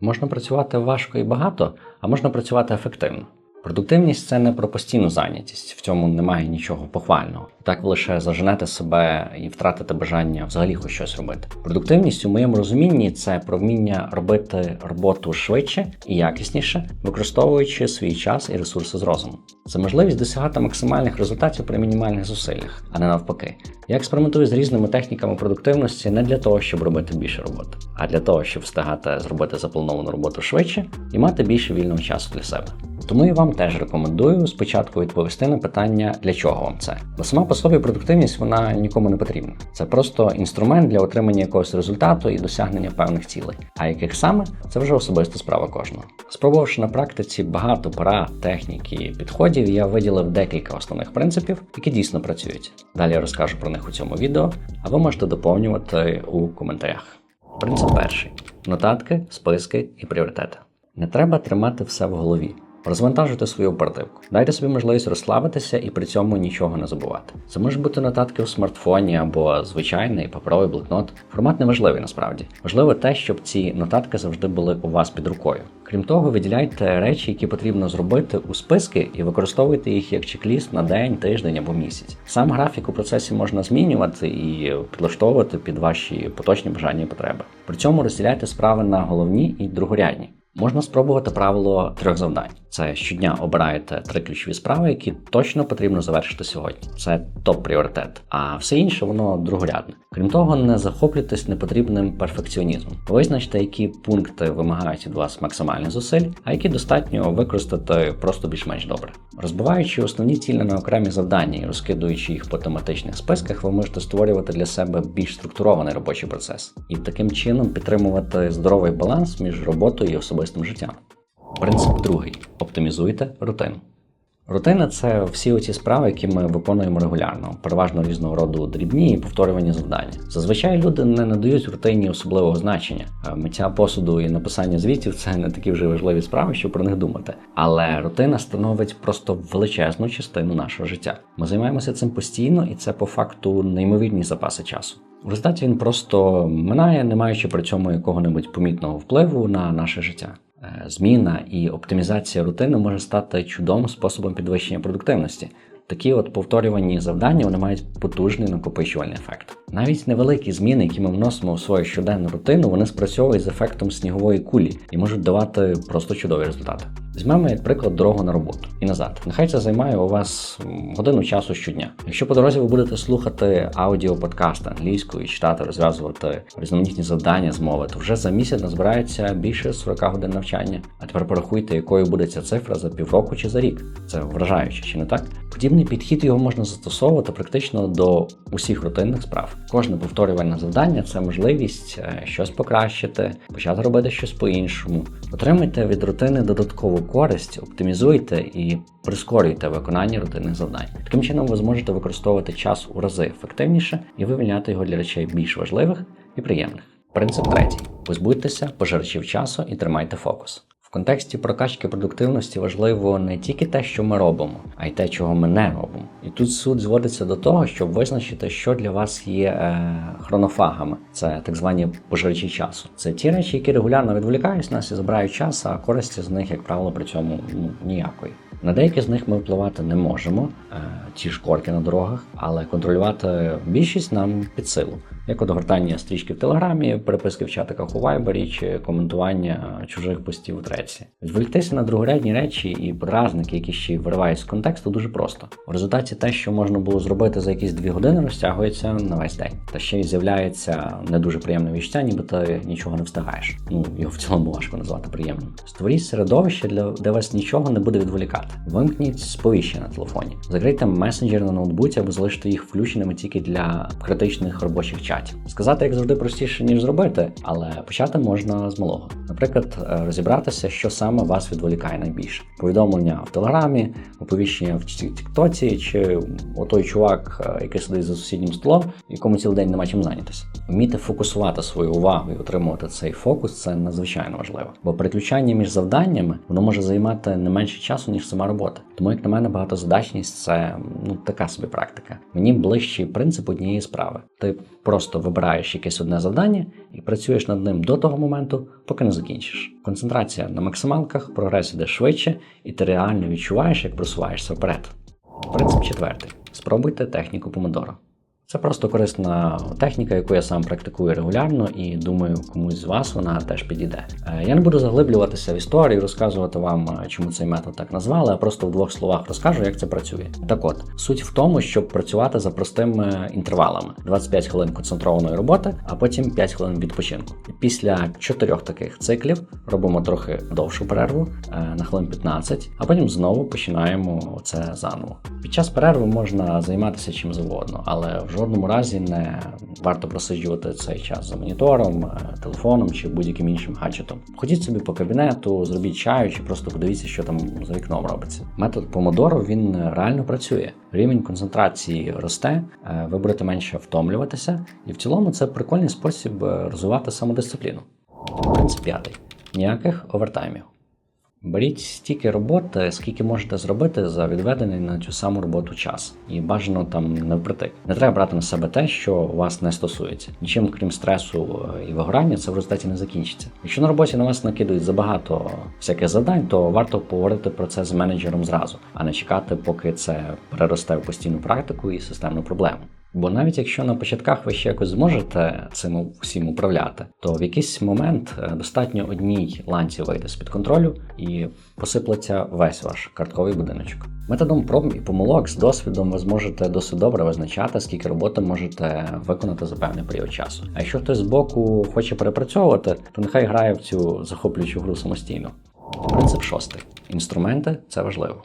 Можна працювати важко і багато, а можна працювати ефективно. Продуктивність це не про постійну зайнятість, в цьому немає нічого похвального. Так ви лише заженете себе і втратите бажання взагалі хоч щось робити. Продуктивність у моєму розумінні це про вміння робити роботу швидше і якісніше, використовуючи свій час і ресурси з розуму. Це можливість досягати максимальних результатів при мінімальних зусиллях, а не навпаки. Я експериментую з різними техніками продуктивності не для того, щоб робити більше роботи, а для того, щоб встигати зробити заплановану роботу швидше і мати більше вільного часу для себе. Тому і вам теж рекомендую спочатку відповісти на питання, для чого вам це. Бо сама по собі продуктивність вона нікому не потрібна. Це просто інструмент для отримання якогось результату і досягнення певних цілей. А яких саме це вже особиста справа кожного. Спробувавши на практиці багато порад, технік і підходів, я виділив декілька основних принципів, які дійсно працюють. Далі я розкажу про них у цьому відео, а ви можете доповнювати у коментарях. Принцип перший: нотатки, списки і пріоритети. Не треба тримати все в голові. Розвантажуйте свою оперативку. Дайте собі можливість розслабитися і при цьому нічого не забувати. Це можуть бути нотатки у смартфоні або звичайний паперовий блокнот. Формат не важливий насправді. Важливо те, щоб ці нотатки завжди були у вас під рукою. Крім того, виділяйте речі, які потрібно зробити у списки, і використовуйте їх як чек-ліст на день, тиждень або місяць. Сам графік у процесі можна змінювати і підлаштовувати під ваші поточні бажання і потреби. При цьому розділяйте справи на головні і другорядні. Можна спробувати правило трьох завдань. Це щодня обираєте три ключові справи, які точно потрібно завершити сьогодні. Це топ-пріоритет, а все інше воно другорядне. Крім того, не захоплюйтесь непотрібним перфекціонізмом. Визначте, які пункти вимагають від вас максимальних зусиль, а які достатньо використати просто більш-менш добре. Розбиваючи основні цілі на окремі завдання і розкидуючи їх по тематичних списках, ви можете створювати для себе більш структурований робочий процес і таким чином підтримувати здоровий баланс між роботою і особистим життям. Принцип другий: оптимізуйте рутину. Рутина це всі оці справи, які ми виконуємо регулярно, переважно різного роду дрібні і повторювані завдання. Зазвичай люди не надають рутині особливого значення. Миття посуду і написання звітів це не такі вже важливі справи, щоб про них думати. Але рутина становить просто величезну частину нашого життя. Ми займаємося цим постійно, і це по факту неймовірні запаси часу. В результаті він просто минає, не маючи при цьому якого-небудь помітного впливу на наше життя. Е, Зміна і оптимізація рутини може стати чудовим способом підвищення продуктивності. Такі от повторювані завдання вони мають потужний накопичувальний ефект. Навіть невеликі зміни, які ми вносимо в свою щоденну рутину, вони спрацьовують з ефектом снігової кулі і можуть давати просто чудові результати. Візьмемо, як приклад, дорогу на роботу і назад. Нехай це займає у вас годину часу щодня. Якщо по дорозі ви будете слухати аудіоподкасти англійською, читати, розв'язувати різноманітні завдання з мови, то вже за місяць назбирається більше 40 годин навчання. А тепер порахуйте, якою буде ця цифра за півроку чи за рік. Це вражаюче, чи не так? Подібний підхід його можна застосовувати практично до усіх рутинних справ. Кожне повторювальне завдання це можливість е, щось покращити, почати робити щось по-іншому. Отримайте від рутини додаткову користь, оптимізуйте і прискорюйте виконання рутинних завдань. Таким чином ви зможете використовувати час у рази ефективніше і вивільняти його для речей більш важливих і приємних. Принцип третій: позбудьтеся пожерчів часу і тримайте фокус. Контексті прокачки продуктивності важливо не тільки те, що ми робимо, а й те, чого ми не робимо. І тут суть зводиться до того, щоб визначити, що для вас є е, хронофагами, це так звані пожирачі часу. Це ті речі, які регулярно відволікають нас і забирають час, а користі з них, як правило, при цьому ну, ніякої. На деякі з них ми впливати не можемо, е, ті ж корки на дорогах, але контролювати більшість нам під силу, як от гортання стрічки в телеграмі, переписки в чатиках у вайбері чи коментування чужих постів у треці. Відволіктися на другорядні речі і подразники, які ще виривають з контексту, дуже просто. В результаті те, що можна було зробити за якісь дві години, розтягується на весь день. Та ще й з'являється не дуже приємне відчуття, ніби ти нічого не встигаєш. Ну його в цілому важко назвати приємним. Створіть середовище, для де вас нічого не буде відволікати. Вимкніть сповіщення на телефоні, закрийте месенджер на ноутбуці або залиште їх включеними тільки для критичних робочих чатів. Сказати, як завжди, простіше ніж зробити, але почати можна з малого. Наприклад, е, розібратися, що саме вас відволікає найбільше: повідомлення в телеграмі, оповіщення в Тіктоці, чи отой чувак, е, який сидить за сусіднім столом, якому цілий день нема чим зайнятися. Вміти фокусувати свою увагу і отримувати цей фокус це надзвичайно важливо. Бо переключання між завданнями воно може займати не менше часу, ніж сама робота. Тому, як на мене, багатозадачність це ну така собі практика. Мені ближчий принцип однієї справи. Ти просто вибираєш якесь одне завдання і працюєш над ним до того моменту, поки не закінчиш. Концентрація на максималках, прогрес іде швидше, і ти реально відчуваєш, як просуваєшся вперед. Принцип четвертий. Спробуйте техніку помодоро. Це просто корисна техніка, яку я сам практикую регулярно, і думаю, комусь з вас вона теж підійде. Е, Я не буду заглиблюватися в історію, розказувати вам, е, чому цей метод так назвали, а просто в двох словах розкажу, як це працює. Так от, суть в тому, щоб працювати за простими інтервалами: 25 хвилин концентрованої роботи, а потім 5 хвилин відпочинку. Після чотирьох таких циклів робимо трохи довшу перерву е, на хвилин 15, а потім знову починаємо це заново. Під час перерви можна займатися чим завгодно, але в жодному разі не варто просиджувати цей час за монітором, е, телефоном чи будь-яким іншим гаджетом. Ходіть собі по кабінету, зробіть чаю чи просто подивіться, що там за вікном робиться. Метод помодоро він реально працює. Рівень концентрації росте, е, ви будете менше втомлюватися, і в цілому це прикольний спосіб е, розвивати самодисципліну. Принцип п'ятий: ніяких овертаймів. Беріть стільки роботи, скільки можете зробити за відведений на цю саму роботу час, і бажано там не впритик. Не треба брати на себе те, що вас не стосується. Нічим крім стресу е, і вигорання, це в результаті не закінчиться. Якщо на роботі на вас накидують забагато всяких завдань, то варто поговорити про це з менеджером зразу, а не чекати, поки це переросте в постійну практику і системну проблему. Бо навіть якщо на початках ви ще якось зможете цим всім управляти, то в якийсь момент е, достатньо одній ланці вийде з під контролю і посиплеться весь ваш картковий будиночок. Методом проб і помилок з досвідом ви зможете досить добре визначати, скільки роботи можете виконати за певний період часу. А якщо хтось збоку хоче перепрацьовувати, то нехай грає в цю захоплюючу гру самостійно. Принцип шостий: інструменти це важливо.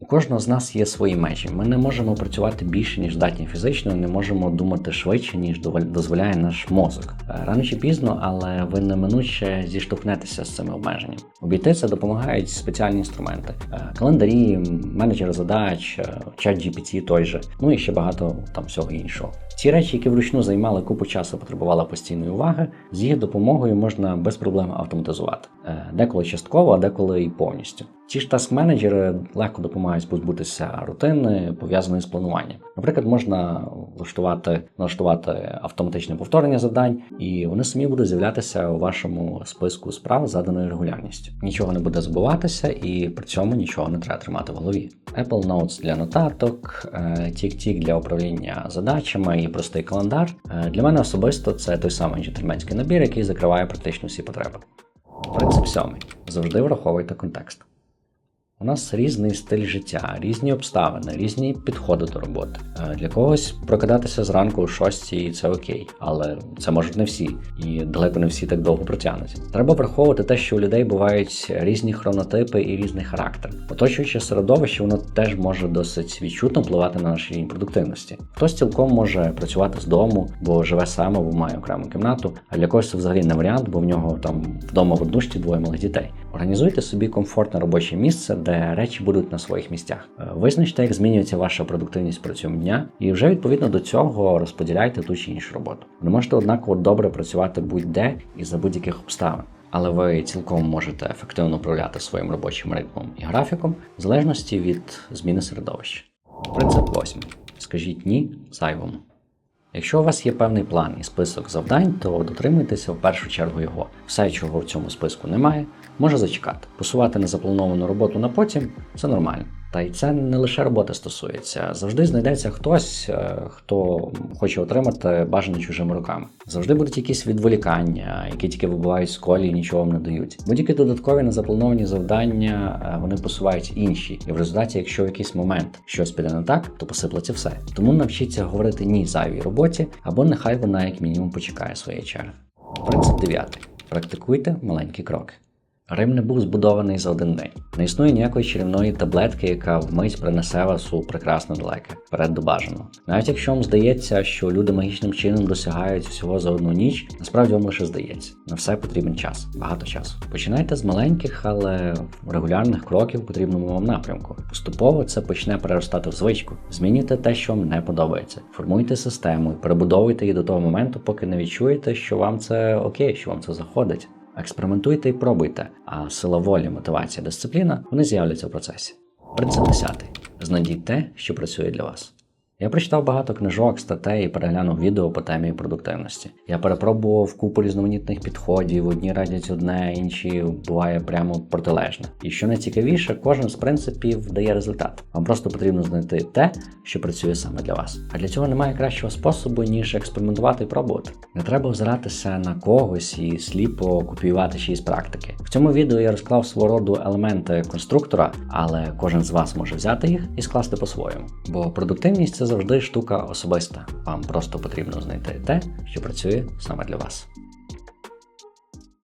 У кожного з нас є свої межі. Ми не можемо працювати більше, ніж здатні фізично, не можемо думати швидше, ніж дозволяє наш мозок. Е, Рано чи пізно, але ви неминуче зіштовхнетеся з цими обмеженнями. Обійти це допомагають спеціальні інструменти: Е, календарі, менеджер задач, е, чат GPT той же, ну і ще багато там всього іншого. Ці речі, які вручну займали купу часу, потребували постійної уваги, з їх допомогою можна без проблем автоматизувати. Деколи частково, а деколи і повністю. Ці ж таск-менеджери легко допомагають позбутися рутини, пов'язаної з плануванням. Наприклад, можна влаштувати налаштувати автоматичне повторення завдань, і вони самі будуть з'являтися у вашому списку справ з заданою регулярністю. Нічого не буде забуватися, і при цьому нічого не треба тримати в голові. Apple Notes для нотаток, е, TickTick для управління задачами і простий календар. Е, Для мене особисто це той самий джентльменський набір, який закриває практично всі потреби. Принцип сьомий. Завжди враховуйте контекст. У нас різний стиль життя, різні обставини, різні підходи до роботи. Е, Для когось прокидатися зранку о 6 це окей, але це можуть не всі, і далеко не всі так довго протягнуть. Треба враховувати те, що у людей бувають різні хронотипи і різний характер. Оточуюче середовище, воно теж може досить відчутно впливати на наш рівень продуктивності. Хтось цілком може працювати з дому, бо живе сам або має окрему кімнату, а для когось це взагалі не варіант, бо в нього там вдома в однушці двоє малих дітей. Організуйте собі комфортне робоче місце, де речі будуть на своїх місцях. Е, Визначте, як змінюється ваша продуктивність протягом дня, і вже відповідно до цього розподіляйте ту чи іншу роботу. Ви можете однаково добре працювати будь-де і за будь-яких обставин. Але ви цілком можете ефективно управляти своїм робочим ритмом і графіком в залежності від зміни середовища. Принцип восьмий. Скажіть ні зайвому. Якщо у вас є певний план і список завдань, то дотримуйтеся в першу чергу його. Все, чого в цьому списку немає, може зачекати. Посувати незаплановану роботу на потім це нормально. Та й це не лише роботи стосується. Завжди знайдеться хтось, е, хто хоче отримати бажане чужими руками. Завжди будуть якісь відволікання, які тільки вибувають з колії нічого вам не дають. Будь-які додаткові незаплановані завдання е, вони посувають інші, і в результаті, якщо в якийсь момент щось піде не так, то посиплеться все. Тому навчіться говорити ні зайвій роботі, або нехай вона як мінімум почекає своєї черги. Принцип 9. Практикуйте маленькі кроки. Рим не був збудований за один день. Не існує ніякої чарівної таблетки, яка вмить принесе вас у прекрасне далеке, вперед до бажаного. Навіть якщо вам здається, що люди магічним чином досягають всього за одну ніч, насправді вам лише здається. На все потрібен час, багато часу. Починайте з маленьких, але регулярних кроків в потрібному вам напрямку. Поступово це почне переростати в звичку. Змінюйте те, що вам не подобається. Формуйте систему перебудовуйте її до того моменту, поки не відчуєте, що вам це окей, що вам це заходить. Експериментуйте і пробуйте, а сила волі, мотивація, дисципліна вони з'являться в процесі. Принцип 10. Знайдіть те, що працює для вас. Я прочитав багато книжок, статей і переглянув відео по темі продуктивності. Я перепробував купу різноманітних підходів. Одні радять одне, інші буває прямо протилежне. І що найцікавіше, кожен з принципів дає результат. Вам просто потрібно знайти те, що працює саме для вас. А для цього немає кращого способу, ніж експериментувати і пробувати. Не треба взиратися на когось і сліпо копіювати чиїсь практики. В цьому відео я розклав свого роду елементи конструктора, але кожен з вас може взяти їх і скласти по-своєму. Бо продуктивність завжди штука особиста. Вам просто потрібно знайти те, що працює саме для вас.